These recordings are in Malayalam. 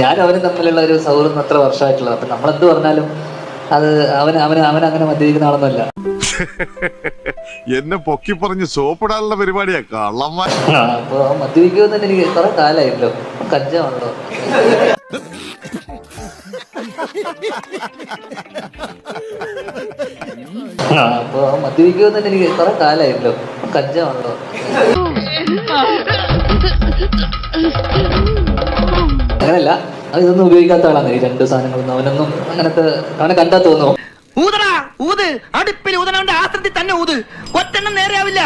ഞാൻ അവന് തമ്മിലുള്ള ഒരു സൗഹൃദം അത്ര വർഷമായിട്ടുള്ളത് അപ്പൊ നമ്മളെന്ത് പറഞ്ഞാലും അത് അവൻ അവൻ അവൻ അങ്ങനെ മദ്യപിക്കുന്ന ആളൊന്നുമല്ല. എന്നെ പൊക്കി പറഞ്ഞ് സോപ്പിടാനുള്ള പരിപാടിയാ കള്ളമ്മ ആ, അപ്പൊ മദ്യപിക്കുമെന്ന് എനിക്ക് കുറെ കാലായില്ലോ. കഞ്ചാണല്ലോ ആ, അപ്പൊ മദ്യപിക്കുമെന്ന് എനിക്ക് കുറെ കാലായില്ലോ. കഞ്ചാണല്ലോ അങ്ങനല്ല അത് ഇതൊന്നും ഉപയോഗിക്കാത്ത ആളാണ്. ഈ രണ്ട് സാധനങ്ങളൊന്നും അവനൊന്നും അങ്ങനത്തെ അവനെ കണ്ടാ തോന്നുന്നു ഊതടാ ഊത്. അടുപ്പിൽ ഊതനവന്റെ ആസ്ത്രത്തിൽ തന്നെ ഊത്. ഒറ്റെണ്ണം നേരെയാവില്ല.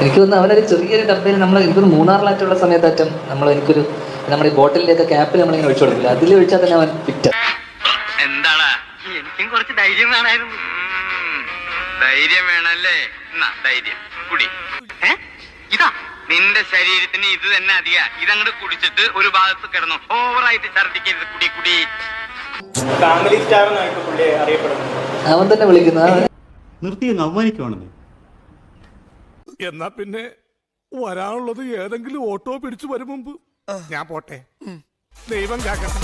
എനിക്ക് തോന്നുന്നു അവനൊരു ചെറിയൊരു ഡബ്ബയിൽ നമ്മൾ എനിക്കൊന്ന് മൂന്നാറിലായിട്ടുള്ള സമയത്തറ്റം നമ്മൾ എനിക്കൊരു നമ്മുടെ ഈ ബോട്ടിലിന്റെ ഒക്കെ ക്യാപ്പിൽ നമ്മളിങ്ങനെ ഒഴിച്ചു കൊടുക്കില്ല. അതിൽ ഒഴിച്ചാൽ തന്നെ അവൻ പിറ്റ എന്താടാ? എനിക്കും കുറച്ച് ധൈര്യം വേണമായിരുന്നു. ധൈര്യം വേണല്ലേ? ധൈര്യം. കുടി. ഇതാ. നിന്റെ ശരീരത്തിന് ഇത് തന്നെ അധിക. ഇതങ്ങോട്ട് കുടിച്ചിട്ട് ഒരു ഭാഗത്ത് കിടന്നു. ഓവറായിട്ട് ഛർദിക്കരുത് കുടി കുടി. ഫാമിലി സ്റ്റാർ എന്നായിട്ട് പുള്ളി അറിയപ്പെടുന്നത് അവൻ തന്നെ വിളിക്കുന്ന. നിർത്തി അവമാനിക്കുവാണെന്നേ. എന്നാ പിന്നെ വരാനുള്ളത് ഏതെങ്കിലും ഓട്ടോ പിടിച്ചു വരും മുമ്പ്. ഞാൻ പോട്ടെ. ദൈവം കാക്കട്ടെ.